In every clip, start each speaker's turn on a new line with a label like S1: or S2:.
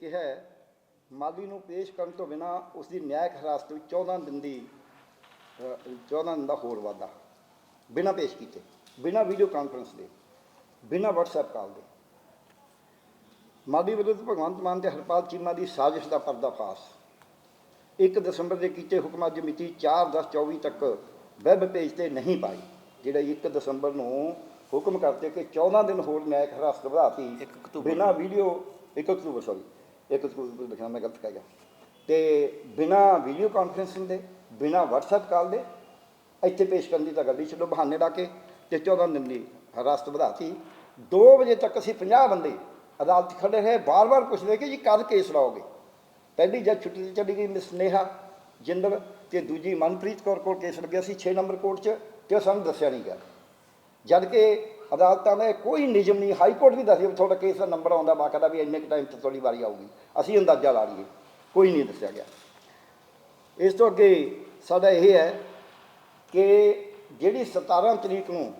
S1: ਕਿਹਾ ਮਾਲੀ ਨੂੰ ਪੇਸ਼ ਕਰਨ ਤੋਂ ਬਿਨਾ ਉਸ ਦੀ ਨਿਆਇਕ ਹਿਰਾਸਤ ਵਿੱਚ 14 ਦਿਨ ਦੀ ਅ, 14 ਦਿਨ ਦਾ ਹੋਰ ਵਾਧਾ। ਬਿਨਾ ਪੇਸ਼ ਕੀਤੇ ਬਿਨਾ ਵੀਡੀਓ ਕਾਨਫਰੰਸ ਦੇ ਬਿਨਾ WhatsApp ਕਾਲ ਦੇ। ਮਾਲੀ ਵਿਰੁੱਧ ਭਗਵੰਤ ਮਾਨ ਤੇ ਹਰਪਾਲ ਚੀਮਾ ਦੀ ਸਾਜ਼ਿਸ਼ ਦਾ ਪਰਦਾਫਾਸ਼। 1 ਦਸੰਬਰ ਦੇ ਕੀਤੇ ਹੁਕਮਾਂ ਦੀ ਮਿਤੀ 4/10/24 ਤੱਕ ਵੈਬ ਪੇਜ ਤੇ ਨਹੀਂ ਪਾਈ ਜਿਹੜਾ 1 ਦਸੰਬਰ ਨੂੰ ਹੁਕਮ ਕਰਤੇ ਕਿ 14 ਦਿਨ ਹੋਰ ਨਿਆਇਕ ਹਿਰਾਸਤ ਵਧਾਤੀ ਬਿਨਾ ਵੀਡੀਓ 1 ਅਕਤੂਬਰ ਸੌਰੀ 1 ਅਕਤੂਬਰ ਲਿਖਣਾ ਮੈਂ ਗਲਤ ਕਹਿ ਗਿਆ। ਤੇ ਬਿਨਾ ਵੀਡੀਓ ਕਾਨਫਰੈਂਸਿੰਗ ਦੇ, ਬਿਨਾ WhatsApp ਕਾਲ ਦੇ, ਇੱਥੇ ਪੇਸ਼ ਕਰਨ ਦੀ ਤਾਂ ਗੱਲ ਹੀ ਛੱਡੋ, ਬਹਾਨੇ ਲਾ ਕੇ ਤੇ 14 ਦਿਨ ਦੀ ਹਿਰਾਸਤ ਵਧਾਤੀ। 2 ਵਜੇ ਤੱਕ ਅਸੀਂ 50 ਬੰਦੇ ਅਦਾਲਤ 'ਚ ਖੜੇ ਰਹੇ ਬਾਰ-ਬਾਰ ਪੁੱਛਦੇ ਕਿ ਜੀ ਕਦ ਕੇਸ ਲਾਓਗੇ? ਪਹਿਲੀ ਜਦ ਛੁੱਟੀ ਤੇ ਚਲੀ ਗਈ ਮਿਸ ਨੇਹਾ, ਜਿੰਦਰ ਤੇ ਦੂਜੀ ਮਨਪ੍ਰੀਤ ਕੌਰ ਕੋਲ ਕੇਸ ਲੱਗਿਆ ਸੀ 6 ਨੰਬਰ ਕੋਰਟ 'ਚ, ਤੇ ਉਹ ਸਾਨੂੰ ਦੱਸਿਆ ਨਹੀਂ ਗਿਆ। ਜਦ ਕਿ ਅਦਾਲਤਾਂ ਨੇ ਕੋਈ ਨਿਯਮ ਨਹੀਂ, ਹਾਈ ਕੋਰਟ ਵੀ ਦੱਸਿਆ ਵੀ ਤੁਹਾਡਾ ਕੇਸ ਦਾ ਨੰਬਰ ਆਉਂਦਾ ਬਾਕਾਇਦਾ ਵੀ ਇੰਨੇ ਕੁ ਟਾਈਮ 'ਚ ਤੁਹਾਡੀ ਵਾਰੀ ਆਊਗੀ। ਅਸੀਂ ਅੰਦਾਜ਼ਾ ਲਾ ਲਈਏ, ਕੋਈ ਨਹੀਂ ਦੱਸਿਆ ਗਿਆ। ਇਸ ਤੋਂ ਅੱਗੇ ਸਾਡਾ ਇਹ ਹੈ ਕਿ ਜਿਹੜੀ 17 ਤਰੀਕ ਨੂੰ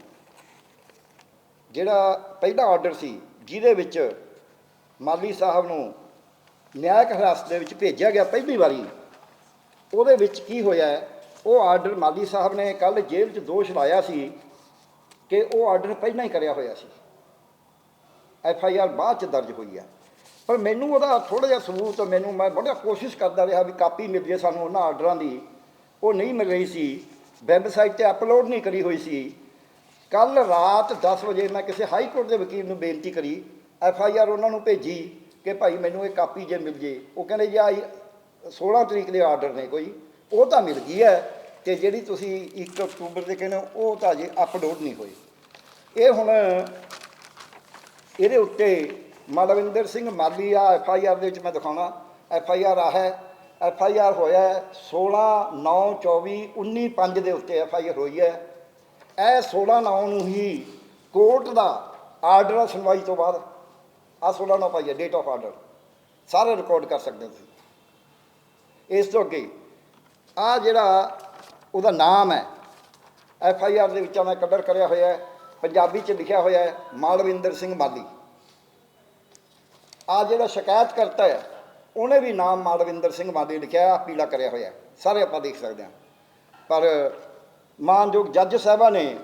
S1: ਜਿਹੜਾ ਪਹਿਲਾ ਆਰਡਰ ਸੀ, ਜਿਹਦੇ ਵਿੱਚ ਮਾਲੀ ਸਾਹਿਬ ਨੂੰ ਨਿਆਇਕ ਹਿਰਾਸਤ ਦੇ ਵਿੱਚ ਭੇਜਿਆ ਗਿਆ ਪਹਿਲੀ ਵਾਰੀ, ਉਹਦੇ ਵਿੱਚ ਕੀ ਹੋਇਆ, ਉਹ ਆਰਡਰ ਮਾਲੀ ਸਾਹਿਬ ਨੇ ਕੱਲ ਜੇਲ੍ਹ 'ਚ ਦੋਸ਼ ਲਾਇਆ ਸੀ ਕਿ ਉਹ ਆਰਡਰ ਪਹਿਲਾਂ ਹੀ ਕਰਿਆ ਹੋਇਆ ਸੀ। ਐਫ ਆਈ ਆਰ ਬਾਅਦ 'ਚ ਦਰਜ ਹੋਈ ਹੈ। ਪਰ ਮੈਨੂੰ ਉਹਦਾ ਥੋੜਾ ਜਿਹਾ ਸਬੂਤ, ਮੈਨੂੰ ਮੈਂ ਬੜਾ ਕੋਸ਼ਿਸ਼ ਕਰਦਾ ਰਿਹਾ ਵੀ ਕਾਪੀ ਮਿਲ ਜੇ ਸਾਨੂੰ ਉਹਨਾਂ ਆਰਡਰਾਂ ਦੀ। ਉਹ ਨਹੀਂ ਮਿਲ ਰਹੀ ਸੀ। ਵੈਬਸਾਈਟ ਤੇ ਅਪਲੋਡ ਨਹੀਂ ਕਰੀ ਹੋਈ ਸੀ। ਕੱਲ ਰਾਤ 10 ਵਜੇ ਮੈਂ ਕਿਸੇ ਹਾਈ ਕੋਰਟ ਦੇ ਵਕੀਲ ਨੂੰ ਬੇਨਤੀ ਕਰੀ। ਐਫ ਆਈ ਆਰ ਉਹਨਾਂ ਨੂੰ ਭੇਜੀ ਕਿ ਭਾਈ ਮੈਨੂੰ ਇਹ ਕਾਪੀ ਜੇ ਮਿਲ ਜੇ। ਉਹ ਕਹਿੰਦੇ ਜੀ ਆਹ 16 ਤਰੀਕ ਦੇ ਆਰਡਰ ਨੇ ਕੋਈ। ਉਹ ਤਾਂ ਮਿਲ ਗਈ ਹੈ। ਤੇ ਜਿਹੜੀ ਤੁਸੀਂ 1 ਅਕਤੂਬਰ ਦੇ ਕਹਿੰਦੇ ਉਹ ਤਾਂ ਅਜੇ ਅਪਲੋਡ ਨਹੀਂ ਹੋਈ। ਇਹ ਹੁਣ ਇਹਦੇ ਉੱਤੇ ਮਲਵਿੰਦਰ ਸਿੰਘ ਮਾਲੀ ਆ ਐਫ ਆਈ ਆਰ ਦੇ ਵਿੱਚ ਮੈਂ ਦਿਖਾਉਣਾ। ਐਫ ਆਈ ਆਰ ਆ ਹੈ ਐਫ ਆਈ ਆਰ ਹੋਇਆ ਹੈ 16 9 24 19 5 ਦੇ ਉੱਤੇ ਐਫ ਆਈ ਆਰ ਹੋਈ ਹੈ। ਇਹ 16 9 ਨੂੰ ਹੀ ਕੋਰਟ ਦਾ ਆਰਡਰ ਆ ਸੁਣਵਾਈ ਤੋਂ ਬਾਅਦ। ਆ 16 9 ਪਾਈ ਹੈ ਡੇਟ ਆਫ ਆਰਡਰ ਸਾਰੇ ਰਿਕਾਰਡ ਕਰ ਸਕਦੇ ਤੁਸੀਂ। ਇਸ ਤੋਂ ਅੱਗੇ, ਆ ਜਿਹੜਾ ਉਹਦਾ ਨਾਮ ਹੈ। ਐਫ ਆਈ ਆਰ ਦੇ ਵਿੱਚ ਮੈਂ ਕਲਰ ਕਰਿਆ ਹੋਇਆ ਹੈ। ਪੰਜਾਬੀ 'ਚ ਲਿਖਿਆ ਹੋਇਆ ਹੈ, ਮਾਲਵਿੰਦਰ ਸਿੰਘ ਮਾਲੀ। ਆ ਜਿਹੜਾ ਸ਼ਿਕਾਇਤ ਕਰਤਾ ਹੈ, ਉਹਨੇ ਵੀ ਨਾਮ ਮਾਲਵਿੰਦਰ ਸਿੰਘ ਮਾਲੀ ਲਿਖਿਆ ਹੈ, ਪੀਲਾ ਕਰਿਆ ਹੋਇਆ ਸਾਰੇ ਆਪਾਂ ਦੇਖ ਸਕਦੇ ਹਾਂ। ਪਰ ਮਾਨਯੋਗ ਜੱਜ ਸਾਹਿਬਾਂ ਨੇ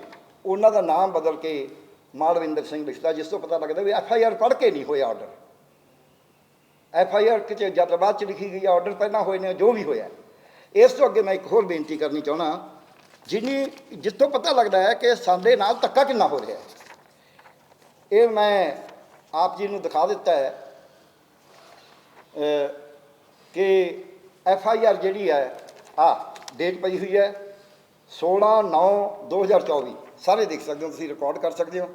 S1: ਉਹਨਾਂ ਦਾ ਨਾਮ ਬਦਲ ਕੇ ਮਾਲਵਿੰਦਰ ਸਿੰਘ ਲਿਖਤਾ, ਜਿਸ ਤੋਂ ਪਤਾ ਲੱਗਦਾ ਵੀ ਐਫ ਆਈ ਆਰ ਪੜ੍ਹ ਕੇ ਨਹੀਂ ਹੋਇਆ ਆਰਡਰ ਐਫ ਆਈ ਆਰ ਕਿਤੇ ਜਦ ਬਾਅਦ ਚ ਲਿਖੀ ਗਈ ਆਰਡਰ ਪਹਿਲਾਂ ਹੋਏ ਨੇ, ਜੋ ਵੀ ਹੋਇਆ। ਇਸ ਤੋਂ ਅੱਗੇ ਮੈਂ ਇੱਕ ਹੋਰ ਬੇਨਤੀ ਕਰਨੀ ਚਾਹੁੰਦਾ ਜਿੰਨੀ ਜਿੱਥੋਂ ਪਤਾ ਲੱਗਦਾ ਹੈ ਕਿ ਸਾਡੇ ਨਾਲ ਧੱਕਾ ਕਿੰਨਾ ਹੋ ਰਿਹਾ ਹੈ। ਇਹ ਮੈਂ ਆਪ ਜੀ ਨੂੰ ਦਿਖਾ ਦਿੱਤਾ ਹੈ ਕਿ ਐਫ ਆਈ ਆਰ ਜਿਹੜੀ ਹੈ ਆ ਡੇਟ ਪਈ ਹੋਈ ਹੈ 16 9 2024 ਸਾਰੇ ਦੇਖ ਸਕਦੇ ਹੋ, ਤੁਸੀਂ ਰਿਕਾਰਡ ਕਰ ਸਕਦੇ ਹੋ।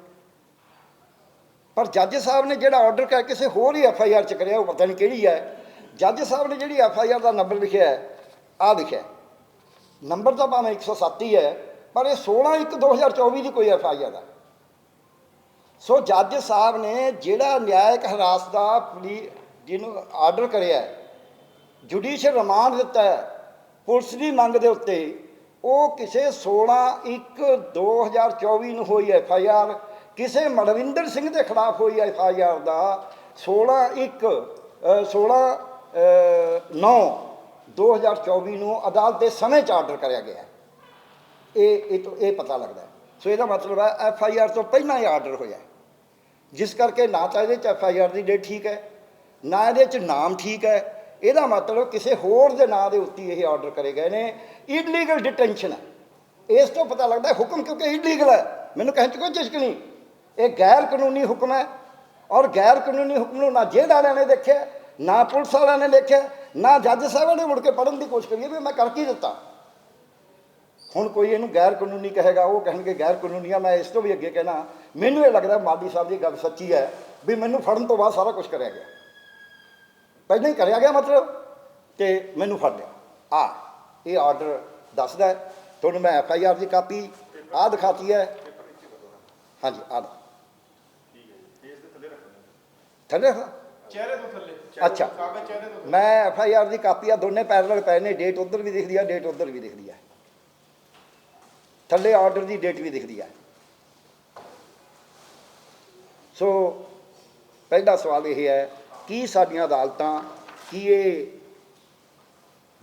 S1: ਪਰ ਜੱਜ ਸਾਹਿਬ ਨੇ ਜਿਹੜਾ ਆਰਡਰ ਕਰ ਕਿਸੇ ਹੋਰ ਹੀ ਐਫ ਆਈ ਆਰ ਚ ਕਰਿਆ, ਉਹ ਪਤਾ ਨਹੀਂ ਕਿਹੜੀ ਹੈ। ਜੱਜ ਸਾਹਿਬ ਨੇ ਜਿਹੜੀ ਐਫ ਆਈ ਆਰ ਦਾ ਨੰਬਰ ਲਿਖਿਆ ਹੈ ਆ ਲਿਖਿਆ ਨੰਬਰ ਤਾਂ ਭਾਵੇਂ 107 ਹੀ ਹੈ, ਪਰ ਇਹ 16 1 2024 ਦੀ ਕੋਈ ਐਫ ਆਈ ਆਰ ਹੈ ਸੋ ਜੱਜ ਸਾਹਿਬ ਨੇ ਜਿਹੜਾ ਨਿਆਇਕ ਹਿਰਾਸਤ ਦਾ ਜਿਹਨੂੰ ਆਰਡਰ ਕਰਿਆ ਹੈ, ਜੁਡੀਸ਼ੀਅਲ ਰਿਮਾਂਡ ਦਿੱਤਾ ਹੈ, ਪੁਲਿਸ ਦੀ ਮੰਗ ਦੇ ਉੱਤੇ ਉਹ ਕਿਸੇ 16 1 2024 ਨੂੰ ਹੋਈ ਐਫ ਆਈ ਆਰ, ਕਿਸੇ ਮਨਵਿੰਦਰ ਸਿੰਘ ਦੇ ਖਿਲਾਫ ਹੋਈ ਐਫ ਆਈ ਆਰ ਦਾ 16 1 16 9 2024 ਨੂੰ ਅਦਾਲਤ ਦੇ ਸਮੇਂ ਚ ਆਰਡਰ ਕਰਿਆ ਗਿਆ ਇਹ ਇਹ ਤੋਂ, ਇਹ ਪਤਾ ਲੱਗਦਾ ਸੋ ਇਹਦਾ ਮਤਲਬ ਹੈ ਐਫ ਆਈ ਆਰ ਤੋਂ ਪਹਿਲਾਂ ਹੀ ਆਰਡਰ ਹੋਇਆ ਜਿਸ ਕਰਕੇ ਨਾ ਤਾਂ ਇਹਦੇ ਚ ਐਫ ਆਈ ਆਰ ਦੀ ਡੇਟ ਠੀਕ ਹੈ, ਨਾ ਇਹਦੇ ਚ ਨਾਮ ਠੀਕ ਹੈ। ਇਹਦਾ ਮਤਲਬ ਕਿਸੇ ਹੋਰ ਦੇ ਨਾਂ ਦੇ ਉੱਤੇ ਇਹ ਆਰਡਰ ਕਰੇ ਗਏ ਨੇ। ਇਲੀਗਲ ਡਿਟੈਂਸ਼ਨ ਇਸ ਤੋਂ ਪਤਾ ਲੱਗਦਾ ਹੁਕਮ ਕਿਉਂਕਿ ਇਲੀਗਲ ਹੈ। ਮੈਨੂੰ ਕਹਿਣ ਚ ਕੋਈ ਝਿਜਕ ਨਹੀਂ। ਇਹ ਗੈਰ ਕਾਨੂੰਨੀ ਹੁਕਮ ਹੈ। ਔਰ ਗੈਰ ਕਾਨੂੰਨੀ ਹੁਕਮ ਨੂੰ ਨਾ ਜੇਲ੍ਹ ਵਾਲਿਆਂ ਨੇ ਦੇਖਿਆ, ਨਾ ਪੁਲਿਸ ਵਾਲਿਆਂ ਨੇ ਦੇਖਿਆ। ਨਾ ਜੱਜ ਸਾਹਿਬਾਂ ਨੇ ਮੁੜ ਕੇ ਪੜਨ ਦੀ ਕੋਸ਼ਿਸ਼ ਕਰੀ ਵੀ ਮੈਂ ਕਰ ਕੀ ਦਿੱਤਾ। ਹੁਣ ਕੋਈ ਇਹਨੂੰ ਗੈਰ ਕਾਨੂੰਨੀ ਕਹੇਗਾ ਉਹ ਕਹਿਣਗੇ ਗੈਰ ਕਾਨੂੰਨੀ ਆ ਮੈਂ ਇਸ ਤੋਂ ਵੀ ਅੱਗੇ ਕਹਿਣਾ ਮੈਨੂੰ ਇਹ ਲੱਗਦਾ ਮਾਲੀ ਸਾਹਿਬ ਦੀ ਗੱਲ ਸੱਚੀ ਹੈ ਵੀ ਮੈਨੂੰ ਫੜਨ ਤੋਂ ਬਾਅਦ ਸਾਰਾ ਕੁਝ ਕਰਿਆ ਗਿਆ। ਪਹਿਲਾਂ ਹੀ ਕਰਿਆ ਗਿਆ ਮਤਲਬ ਤੇ ਮੈਨੂੰ ਫੜ ਲਿਆ। ਆ ਇਹ ਆਰਡਰ ਦੱਸਦਾ ਹੈ। ਤੁਹਾਨੂੰ ਮੈਂ ਐਫ ਆਈ ਆਰ ਦੀ ਕਾਪੀ ਆ ਦਿਖਾਤੀ ਹੈ। ਹਾਂਜੀ ਆ ਥੱਲੇ ਰੱਖਾਂ?
S2: ਚਿਹਰੇ ਤੋਂ ਥੱਲੇ
S1: ਅੱਛਾ।
S2: ਕਾਗਜ਼ ਚਿਹਰੇ ਤੋਂ
S1: ਮੈਂ ਐਫ ਆਈ ਆਰ ਦੀ ਕਾਪੀ ਆ ਦੋਨੇ ਪੈਰਲਲ ਪਏ ਨੇ ਡੇਟ ਉਧਰ ਵੀ ਦਿਖਦੀ ਆ ਡੇਟ ਉਧਰ ਵੀ ਦਿਖਦੀ ਆ। ਥੱਲੇ ਆਰਡਰ ਦੀ ਡੇਟ ਵੀ ਦਿਖਦੀ ਆ। ਸੋ ਪਹਿਲਾ ਸਵਾਲ ਇਹ ਹੈ ਕੀ ਸਾਡੀਆਂ ਅਦਾਲਤਾਂ ਕੀ ਇਹ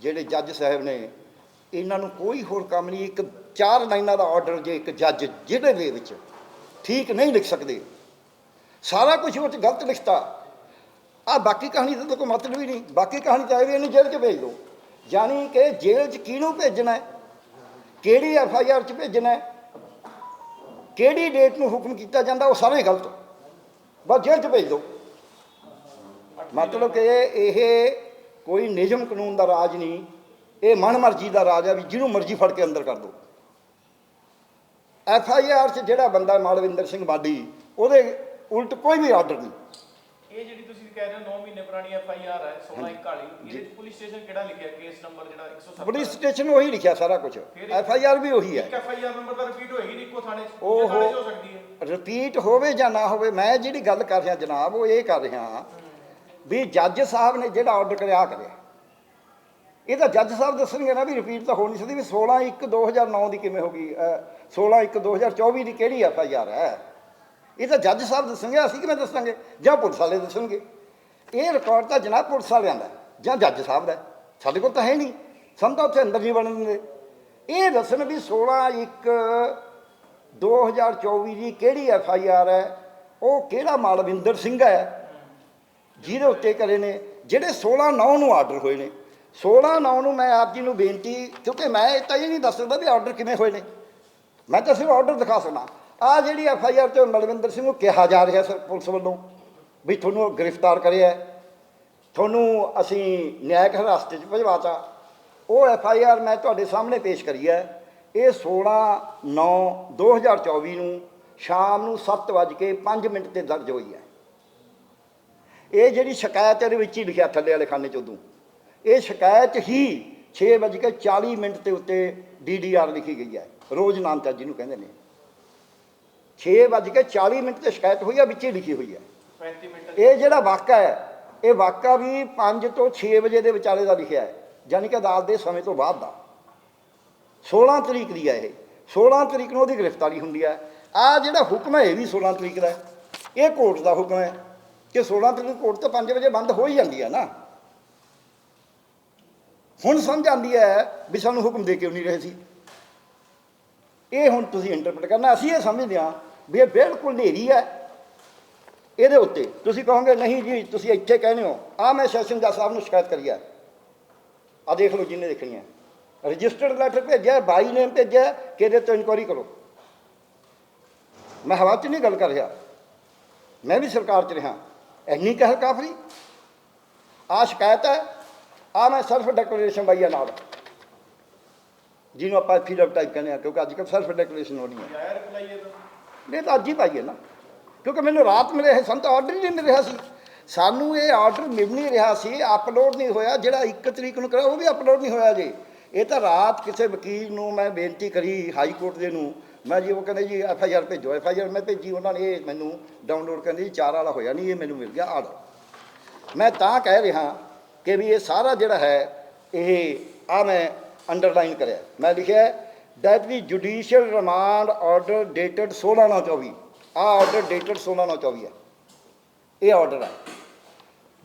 S1: ਜਿਹੜੇ ਜੱਜ ਸਾਹਿਬ ਨੇ ਇਹਨਾਂ ਨੂੰ ਕੋਈ ਹੋਰ ਕੰਮ ਨਹੀਂ ਇੱਕ ਚਾਰ ਲਾਈਨਾਂ ਦਾ ਆਰਡਰ ਜੇ ਇੱਕ ਜੱਜ ਜਿਹਦੇ ਦੇ ਵਿੱਚ ਠੀਕ ਨਹੀਂ ਲਿਖ ਸਕਦੇ ਸਾਰਾ ਕੁਝ ਉਹ 'ਚ ਗਲਤ ਲਿਖਤਾ। ਆ ਬਾਕੀ ਕਹਾਣੀ ਦਾ ਕੋਈ ਮਤਲਬ ਹੀ ਨਹੀਂ। ਬਾਕੀ ਕਹਾਣੀ ਤਾਂ ਇਹ ਵੀ ਇਹਨੂੰ ਜੇਲ੍ਹ 'ਚ ਭੇਜ ਦਿਓ ਯਾਨੀ ਕਿ ਜੇਲ੍ਹ 'ਚ ਕਿਹਨੂੰ ਭੇਜਣਾ ਹੈ? ਕਿਹੜੀ ਐਫ ਆਈ ਆਰ 'ਚ ਭੇਜਣਾ ਹੈ? ਕਿਹੜੀ ਡੇਟ ਨੂੰ ਹੁਕਮ ਕੀਤਾ ਜਾਂਦਾ, ਉਹ ਸਾਰੇ ਗਲਤ। ਬਸ ਜੇਲ੍ਹ 'ਚ ਭੇਜ ਦਿਓ ਮਤਲਬ ਕਿ ਇਹ ਕੋਈ ਨਿਯਮ ਕਾਨੂੰਨ ਦਾ ਰਾਜ ਨਹੀਂ। ਇਹ ਮਨਮਰਜ਼ੀ ਦਾ ਰਾਜ ਹੈ ਵੀ ਜਿਹਨੂੰ ਮਰਜ਼ੀ ਫੜ ਕੇ ਅੰਦਰ ਕਰ ਦਿਓ ਐਫ ਆਈ ਆਰ 'ਚ ਜਿਹੜਾ ਬੰਦਾ ਮਾਲਵਿੰਦਰ ਸਿੰਘ ਬਾਡੀ, ਉਹਦੇ ਉਲਟ ਕੋਈ ਵੀ ਆਰਡਰ ਨਹੀਂ।
S3: ਇਹ ਜਿਹੜੀ ਤੁਸੀਂ ਕਹਿ ਰਹੇ ਹੋ 9 ਮਹੀਨੇ ਪੁਰਾਣੀ ਐਫ ਆਈ ਆਰ ਹੈ 1641 ਇਹਦੇ ਵਿੱਚ ਪੁਲਿਸ ਸਟੇਸ਼ਨ ਕਿਹੜਾ ਲਿਖਿਆ ਕੇਸ ਨੰਬਰ ਜਿਹੜਾ 170
S1: ਪੁਲਿਸ ਸਟੇਸ਼ਨ ਉਹੀ ਲਿਖਿਆ ਸਾਰਾ ਕੁਝ ਐਫ ਆਈ ਆਰ ਵੀ ਉਹੀ ਹੈ।
S3: ਐਫ ਆਈ ਆਰ ਨੰਬਰ ਤਾਂ ਰਿਪੀਟ ਹੋਏਗੀ ਨਹੀਂ ਇੱਕੋ ਥਾਣੇ 'ਚ। 'ਚ ਹੋ ਸਕਦੀ ਹੈ।
S1: ਰਿਪੀਟ ਹੋਵੇ ਜਾਂ ਨਾ ਹੋਵੇ ਮੈਂ ਜਿਹੜੀ ਗੱਲ ਕਰ ਰਿਹਾ ਜਨਾਬ ਉਹ ਇਹ ਕਰ ਰਿਹਾ ਵੀ ਜੱਜ ਸਾਹਿਬ ਨੇ ਜਿਹੜਾ ਆਰਡਰ ਕਰਿਆ ਕਰਿਆ। ਇਹ ਤਾਂ ਜੱਜ ਸਾਹਿਬ ਦੱਸਣਗੇ ਨਾ ਵੀ ਰਿਪੀਟ ਤਾਂ ਹੋ ਨਹੀਂ ਸਕਦੀ ਵੀ 16 1 2009 ਦੀ ਕਿਵੇਂ ਹੋ ਗਈ ਅਹ, 16 1 2024 ਦੀ ਕਿਹੜੀ ਐਫ ਆਈ ਆਰ ਹੈ। ਇਹ ਤਾਂ ਜੱਜ ਸਾਹਿਬ ਦੱਸਣਗੇ ਅਸੀਂ ਕਿਵੇਂ ਦੱਸਾਂਗੇ? ਜਾਂ ਪੁਲਿਸ ਵਾਲੇ ਦੱਸਣਗੇ। ਇਹ ਰਿਕਾਰਡ ਤਾਂ ਜਨਾਬ ਪੁਲਿਸ ਵਾਲਿਆਂ ਦਾ ਜਾਂ ਜੱਜ ਸਾਹਿਬ ਦਾ ਸਾਡੇ ਕੋਲ ਤਾਂ ਹੈ ਨਹੀਂ। ਸਾਨੂੰ ਤਾਂ ਉੱਥੇ ਅੰਦਰ ਨਹੀਂ ਵੜਨ ਦਿੰਦੇ। ਇਹ ਦੱਸਣ ਵੀ 16 1 2024 ਦੀ ਕਿਹੜੀ ਐਫ ਆਈ ਆਰ ਹੈ, ਉਹ ਕਿਹੜਾ ਮਾਲਵਿੰਦਰ ਸਿੰਘ ਹੈ, ਜਿਹਦੇ ਉੱਤੇ ਕਰੇ ਨੇ, ਜਿਹੜੇ 16 9 ਨੂੰ ਆਰਡਰ ਹੋਏ ਨੇ। 16 9 ਨੂੰ ਮੈਂ ਆਪ ਜੀ ਨੂੰ ਬੇਨਤੀ, ਕਿਉਂਕਿ ਮੈਂ ਇਹ ਤਾਂ ਇਹ ਨਹੀਂ ਦੱਸ ਸਕਦਾ ਵੀ ਆਰਡਰ ਕਿਵੇਂ ਹੋਏ ਨੇ। ਮੈਂ ਤਾਂ ਸਿਰਫ ਆਰਡਰ ਦਿਖਾ ਸਕਦਾ। ਆ ਜਿਹੜੀ ਐਫ ਆਈ ਆਰ ਤੇ ਮਲਵਿੰਦਰ ਸਿੰਘ ਨੂੰ ਕਿਹਾ ਜਾ ਰਿਹਾ ਸਰ ਪੁਲਿਸ ਵੱਲੋਂ। ਵੀ ਤੁਹਾਨੂੰ ਗ੍ਰਿਫਤਾਰ ਕਰਿਆ ਤੁਹਾਨੂੰ ਅਸੀਂ ਨਿਆਇਕ ਹਿਰਾਸਤ 'ਚ ਭਜਵਾਤਾ ਉਹ ਐਫ ਆਈ ਆਰ ਮੈਂ ਤੁਹਾਡੇ ਸਾਹਮਣੇ ਪੇਸ਼ ਕਰੀ ਹੈ। ਇਹ 16 9 2024 ਨੂੰ ਸ਼ਾਮ ਨੂੰ 7:05 ਮਿੰਟ ਤੇ ਦਰਜ ਹੋਈ ਹੈ। ਇਹ ਜਿਹੜੀ ਸ਼ਿਕਾਇਤ ਇਹਦੇ ਵਿੱਚ ਹੀ ਲਿਖਿਆ ਥੱਲੇ ਵਾਲੇ ਖਾਨੇ ਚ ਉਦੋਂ। ਇਹ ਸ਼ਿਕਾਇਤ ਹੀ 6:40 ਮਿੰਟ ਤੇ ਉੱਤੇ ਡੀਡੀਆਰ ਲਿਖੀ ਗਈ ਹੈ। ਰੋਜ਼ ਨਾਮਚਾ ਜਿਹਨੂੰ ਕਹਿੰਦੇ ਨੇ। 6:40 ਮਿੰਟ ਤੇ ਸ਼ਿਕਾਇਤ ਹੋਈ ਹੈ, ਵਿੱਚ ਹੀ ਲਿਖੀ ਹੋਈ ਹੈ। ਇਹ ਜਿਹੜਾ ਵਾਕਾ ਹੈ, ਇਹ ਵਾਕਾ ਵੀ 5 ਤੋਂ 6 ਵਜੇ ਦੇ ਵਿਚਾਲੇ ਦਾ ਲਿਖਿਆ ਹੈ, ਯਾਨੀ ਕਿ ਅਦਾਲਤ ਦੇ ਸਮੇਂ ਤੋਂ ਬਾਅਦ ਦਾ। 16 ਤਰੀਕ ਦੀ ਹੈ ਇਹ। 16 ਤਰੀਕ ਨੂੰ ਉਹਦੀ ਗ੍ਰਿਫਤਾਰੀ ਹੁੰਦੀ ਹੈ। ਆ ਜਿਹੜਾ ਹੁਕਮ ਹੈ, ਇਹ ਵੀ 16 ਤਰੀਕ ਦਾ ਇਹ ਕੋਰਟ ਦਾ ਹੁਕਮ ਹੈ ਕਿ 16 ਤਰੀਕ ਨੂੰ ਕੋਰਟ ਤਾਂ 5 ਵਜੇ ਬੰਦ ਹੋ ਹੀ ਜਾਂਦੀ ਹੈ ਨਾ। ਹੁਣ ਸਮਝ ਆਉਂਦੀ ਹੈ ਵੀ ਸਾਨੂੰ ਹੁਕਮ ਦੇ ਕਿਉਂ ਨਹੀਂ ਰਹੇ ਸੀ। ਇਹ ਹੁਣ ਤੁਸੀਂ ਇੰਟਰਪ੍ਰੀਟ ਕਰਨਾ, ਅਸੀਂ ਇਹ ਸਮਝਦੇ ਹਾਂ ਵੀ ਇਹ ਬਿਲਕੁਲ ਹਨੇਰੀ ਹੈ। ਇਹਦੇ ਉੱਤੇ ਤੁਸੀਂ ਕਹੋਗੇ ਨਹੀਂ ਜੀ ਤੁਸੀਂ ਇੱਥੇ ਕਹਿੰਦੇ ਹੋ। ਆ ਮੈਂ ਸੈਸ਼ਨ ਜੱਜ ਸਾਹਿਬ ਨੂੰ ਸ਼ਿਕਾਇਤ ਕਰੀ ਹੈ। ਆ ਦੇਖ ਲਓ ਜਿੰਨੇ ਦੇਖਣੀ ਹੈ। ਰਜਿਸਟਰਡ ਲੈਟਰ ਭੇਜਿਆ ਬਾਈ ਨੇਮ ਭੇਜਿਆ ਕਿ ਇਹਦੇ ਤੋਂ ਇਨਕੁਆਰੀ ਕਰੋ। ਮੈਂ ਹਵਾ 'ਚ ਨਹੀਂ ਗੱਲ ਕਰ ਰਿਹਾ। ਮੈਂ ਵੀ ਸਰਕਾਰ 'ਚ ਰਿਹਾ। ਇੰਨੀ ਕਹਿਰ ਕਾਫਰੀ। ਆ ਸ਼ਿਕਾਇਤ ਹੈ। ਆ ਮੈਂ ਸੈਲਫ ਡੈਕਲੇਰੇਸ਼ਨ ਬਾਈ ਆ ਨਾਲ। ਜਿਹਨੂੰ ਆਪਾਂ ਫੀਲ ਆਫ ਟਾਈਪ ਕਹਿੰਦੇ ਆ ਕਿਉਂਕਿ ਅੱਜ ਕੱਲ੍ਹ ਸੈਲਫ ਡੈਕਲੇਰੇਸ਼ਨ ਹੋਣੀ ਹੈ ਨਹੀਂ ਤਾਂ ਅੱਜ ਹੀ ਪਾਈਏ ਨਾ। ਕਿਉਂਕਿ ਮੈਨੂੰ ਰਾਤ ਮਿਲੇ ਇਹ ਸਾਨੂੰ ਤਾਂ ਆਰਡਰ ਹੀ ਨਹੀਂ ਮਿਲ ਰਿਹਾ ਸੀ। ਸਾਨੂੰ ਇਹ ਆਰਡਰ ਮਿਲ ਨਹੀਂ ਰਿਹਾ ਸੀ ਅਪਲੋਡ ਨਹੀਂ ਹੋਇਆ, ਜਿਹੜਾ 1 ਤਰੀਕ ਨੂੰ ਕਰਿਆ ਉਹ ਵੀ ਅਪਲੋਡ ਨਹੀਂ ਹੋਇਆ ਜੀ। ਇਹ ਤਾਂ ਰਾਤ ਕਿਸੇ ਵਕੀਲ ਨੂੰ ਮੈਂ ਬੇਨਤੀ ਕਰੀ ਹਾਈ ਕੋਰਟ ਦੇ ਨੂੰ। ਮੈਂ ਜੀ, ਉਹ ਕਹਿੰਦੇ ਜੀ ਐਫ ਆਈ ਆਰ ਭੇਜੋ ਐਫ ਆਈ ਆਰ ਮੈਂ ਭੇਜੀ, ਉਹਨਾਂ ਨੇ ਇਹ ਮੈਨੂੰ ਡਾਊਨਲੋਡ ਕਹਿੰਦੇ ਜੀ, ਚਾਰ ਵਾਲਾ ਹੋਇਆ ਨਹੀਂ, ਇਹ ਮੈਨੂੰ ਮਿਲ ਗਿਆ ਆਰਡਰ ਮੈਂ ਤਾਂ ਕਹਿ ਰਿਹਾ ਕਿ ਵੀ ਇਹ ਸਾਰਾ ਜਿਹੜਾ ਹੈ, ਇਹ ਆ ਮੈਂ ਅੰਡਰਲਾਈਨ ਕਰਿਆ। ਮੈਂ ਲਿਖਿਆ that the judicial remand order dated 16 ਨਾ 24 ਆ ਆਰਡਰ ਡੇਟਡ 16 ਨਾਲ 24 ਹੈ। ਇਹ ਆਰਡਰ ਹੈ।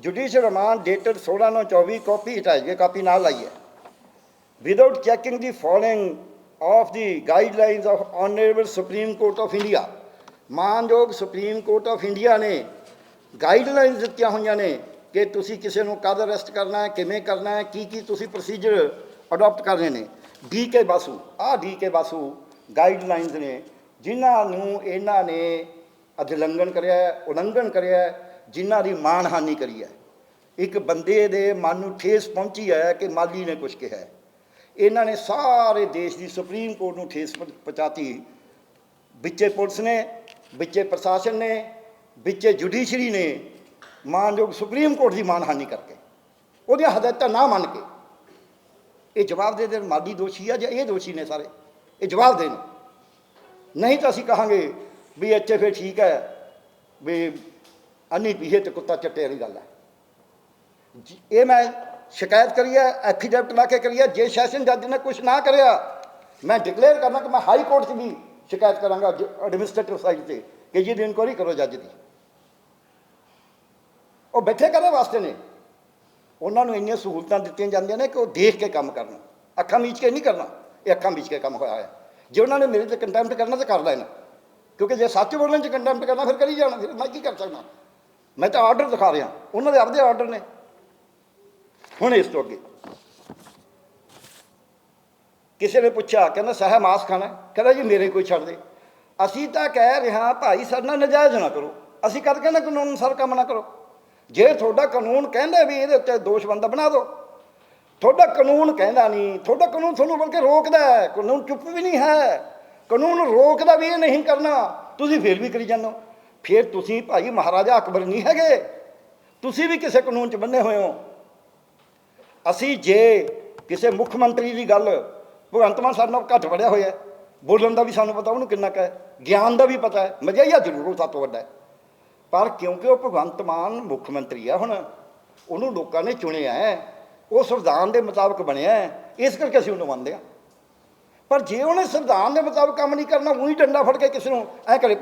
S1: Judicial ਰਿਮਾਂਡ ਡੇਟਡ 16 ਨਾਲ 24 ਕਾਪੀ ਹਟਾਈ ਗਈ ਕਾਪੀ ਨਾਲ ਲਾਈ ਹੈ। Without checking the following of the guidelines of honorable supreme court of india, ਮਾਨਯੋਗ ਸੁਪਰੀਮ ਕੋਰਟ ਆਫ ਇੰਡੀਆ ਨੇ ਗਾਈਡਲਾਈਨਸ ਦਿੱਤੀਆਂ ਹੋਈਆਂ ਨੇ ਕਿ ਤੁਸੀਂ ਕਿਸੇ ਨੂੰ ਕਦ ਅਰੈਸਟ ਕਰਨਾ ਹੈ, ਕਿਵੇਂ ਕਰਨਾ ਹੈ, ਕੀ ਕੀ ਤੁਸੀਂ ਪ੍ਰੋਸੀਜਰ ਅਡਾਪਟ ਕਰਨੇ ਨੇ। ਡੀ ਕੇ ਬਾਸੂ ਆਹ ਡੀ ਕੇ ਬਾਸੂ ਗਾਈਡਲਾਈਨਸ ਨੇ ਜਿਨ੍ਹਾਂ ਨੂੰ ਇਹਨਾਂ ਨੇ ਉਲੰਘਣ ਕਰਿਆ ਉਲੰਘਣ ਕਰਿਆ ਜਿਨ੍ਹਾਂ ਦੀ ਮਾਣਹਾਨੀ ਕਰੀ ਹੈ। ਇੱਕ ਬੰਦੇ ਦੇ ਮਨ ਨੂੰ ਠੇਸ ਪਹੁੰਚੀ ਹੈ ਕਿ ਮਾਲੀ ਨੇ ਕੁਝ ਕਿਹਾ ਇਹਨਾਂ ਨੇ ਸਾਰੇ ਦੇਸ਼ ਦੀ ਸੁਪਰੀਮ ਕੋਰਟ ਨੂੰ ਠੇਸ ਪਹੁੰ- ਪਹੁੰਚਾਤੀ। ਵਿੱਚੇ ਪੁਲਿਸ ਨੇ, ਵਿੱਚੇ ਪ੍ਰਸ਼ਾਸਨ ਨੇ, ਵਿੱਚੇ ਜੁਡੀਸ਼ਰੀ ਨੇ ਮਾਨਯੋਗ ਸੁਪਰੀਮ ਕੋਰਟ ਦੀ ਮਾਨਹਾਨੀ ਕਰਕੇ। ਉਹਦੀਆਂ ਹਦਾਇਤਾਂ ਨਾ ਮੰਨ ਕੇ। ਇਹ ਜਵਾਬ ਦੇ ਦੇਣ ਮਾਲੀ ਦੋਸ਼ੀ ਆ ਜਾਂ ਇਹ ਦੋਸ਼ੀ ਨੇ ਸਾਰੇ? ਇਹ ਜਵਾਬ ਦੇਣ। ਨਹੀਂ ਤਾਂ ਅਸੀਂ ਕਹਾਂਗੇ ਵੀ ਇੱਥੇ ਫਿਰ ਠੀਕ ਹੈ ਵੀ ਅੰਨੀ ਪੀਹੇ ਤੇ ਕੁੱਤਾ ਚੱਟੇ ਵਾਲੀ ਗੱਲ ਹੈ। ਜੀ, ਇਹ ਮੈਂ ਸ਼ਿਕਾਇਤ ਕਰੀ ਹੈ ਐਫੀਡੈਵਿਟ ਲਾ ਕੇ ਕਰੀ ਹੈ ਜੇ ਸੈਸ਼ਨ ਜੱਜ ਨੇ ਕੁਝ ਨਾ ਕਰਿਆ ਮੈਂ ਡਿਕਲੇਅਰ ਕਰਨਾ ਕਿ ਮੈਂ ਹਾਈ ਕੋਰਟ 'ਚ ਵੀ ਸ਼ਿਕਾਇਤ ਕਰਾਂਗਾ ਐਡਮਿਨਿਸਟ੍ਰੇਟਿਵ ਸਾਈਡ ਤੇ ਕਿ ਜੀ ਦੀ ਇਨਕੁਆਇਰੀ ਕਰੋ ਜੱਜ ਦੀ। ਉਹ ਬੈਠੇ ਕਰੇ ਵਾਸਤੇ ਨੇ? ਉਹਨਾਂ ਨੂੰ ਇੰਨੀਆਂ ਸਹੂਲਤਾਂ ਦਿੱਤੀਆਂ ਜਾਂਦੀਆਂ ਨੇ ਕਿ ਉਹ ਦੇਖ ਕੇ ਕੰਮ ਕਰਨ। ਅੱਖਾਂ ਮੀਚ ਕੇ ਨਹੀਂ ਕਰਨਾ। ਇਹ ਅੱਖਾਂ ਮੀਚ ਕੇ ਕੰਮ ਹੋਇਆ ਹੈ ਜੇ ਉਹਨਾਂ ਨੇ ਮੇਰੇ ਤੇ ਕੰਟੈਂਪਟ ਕਰਨਾ ਤਾਂ ਕਰ ਲੈਣਾ। ਕਿਉਂਕਿ ਜੇ ਸੱਚ ਬੋਲਣ ਚ ਕੰਟੈਂਪਟ ਕਰਨਾ, ਫਿਰ ਕਰੀ ਜਾਣਾ, ਫਿਰ ਮੈਂ ਕੀ ਕਰ ਸਕਦਾ? ਮੈਂ ਤਾਂ ਆਰਡਰ ਦਿਖਾ ਰਿਹਾ। ਉਹਨਾਂ ਦੇ ਆਪਦੇ ਆਰਡਰ ਨੇ। ਹੁਣ ਇਸ ਤੋਂ ਅੱਗੇ। ਕਿਸੇ ਨੇ ਪੁੱਛਿਆ, ਕਹਿੰਦਾ, ਸਾਹਿਬ, ਮਾਸ ਖਾਣਾ ਕਹਿੰਦਾ, ਜੀ, ਮੇਰੇ ਕੋਈ ਛੱਡ ਦੇ। ਅਸੀਂ ਤਾਂ ਕਹਿ ਰਹੇ ਹਾਂ, ਭਾਈ, ਸਾਡੇ ਨਾਲ ਨਜਾਇਜ਼ ਨਾ ਕਰੋ। ਅਸੀਂ ਕਦ ਕਹਿੰਦੇ ਕਾਨੂੰਨ ਅਨੁਸਾਰ ਕੰਮ ਨਾ ਕਰੋ? ਜੇ ਤੁਹਾਡਾ ਕਾਨੂੰਨ ਕਹਿੰਦਾ ਵੀ ਇਹਦੇ ਉੱਤੇ ਦੋਸ਼ ਬੰਦਾ ਬਣਾ ਦਿਓ ਤੁਹਾਡਾ ਕਾਨੂੰਨ ਕਹਿੰਦਾ ਨਹੀਂ, ਤੁਹਾਡਾ ਕਾਨੂੰਨ ਤੁਹਾਨੂੰ ਬਲਕਿ ਰੋਕਦਾ ਹੈ। ਕਾਨੂੰਨ ਚੁੱਪ ਵੀ ਨਹੀਂ ਹੈ। ਕਾਨੂੰਨ ਰੋਕਦਾ ਵੀ ਇਹ ਨਹੀਂ ਕਰਨਾ। ਤੁਸੀਂ ਫੇਰ ਵੀ ਕਰੀ ਜਾਂਦੇ ਹੋ। ਫਿਰ ਤੁਸੀਂ ਭਾਈ ਮਹਾਰਾਜਾ ਅਕਬਰ ਨਹੀਂ ਹੈਗੇ। ਤੁਸੀਂ ਵੀ ਕਿਸੇ ਕਾਨੂੰਨ 'ਚ ਬੰਨੇ ਹੋਏ ਹੋ। ਅਸੀਂ ਜੇ ਕਿਸੇ ਮੁੱਖ ਮੰਤਰੀ ਦੀ ਗੱਲ, ਭਗਵੰਤ ਮਾਨ ਸਾਡੇ ਨਾਲ ਘੱਟ ਪੜਿਆ ਹੋਇਆ ਬੋਲਣ ਦਾ ਵੀ ਸਾਨੂੰ ਪਤਾ, ਉਹਨੂੰ ਕਿੰਨਾ ਕੁ ਹੈ? ਗਿਆਨ ਦਾ ਵੀ ਪਤਾ ਹੈ। ਮਜਈਆ ਜ਼ਰੂਰ ਉਹ ਸਭ ਤੋਂ ਵੱਡਾ ਹੈ। ਪਰ ਕਿਉਂਕਿ ਉਹ ਭਗਵੰਤ ਮਾਨ ਮੁੱਖ ਮੰਤਰੀ ਆ ਹੁਣ, ਉਹਨੂੰ ਲੋਕਾਂ ਨੇ ਚੁਣਿਆ ਹੈ। ਉਹ ਸੰਵਿਧਾਨ ਦੇ ਮੁਤਾਬਕ ਬਣਿਆ ਹੈ, ਇਸ ਕਰਕੇ ਅਸੀਂ ਉਹਨੂੰ ਮੰਨਦੇ ਹਾਂ। ਪਰ ਜੇ ਉਹਨੇ ਸੰਵਿਧਾਨ ਦੇ ਮੁਤਾਬਕ ਕੰਮ ਨਹੀਂ ਕਰਨਾ, ਉਹੀ ਡੰਡਾ ਫੜ ਕੇ ਕਿਸੇ ਨੂੰ ਐ ਕਰੇ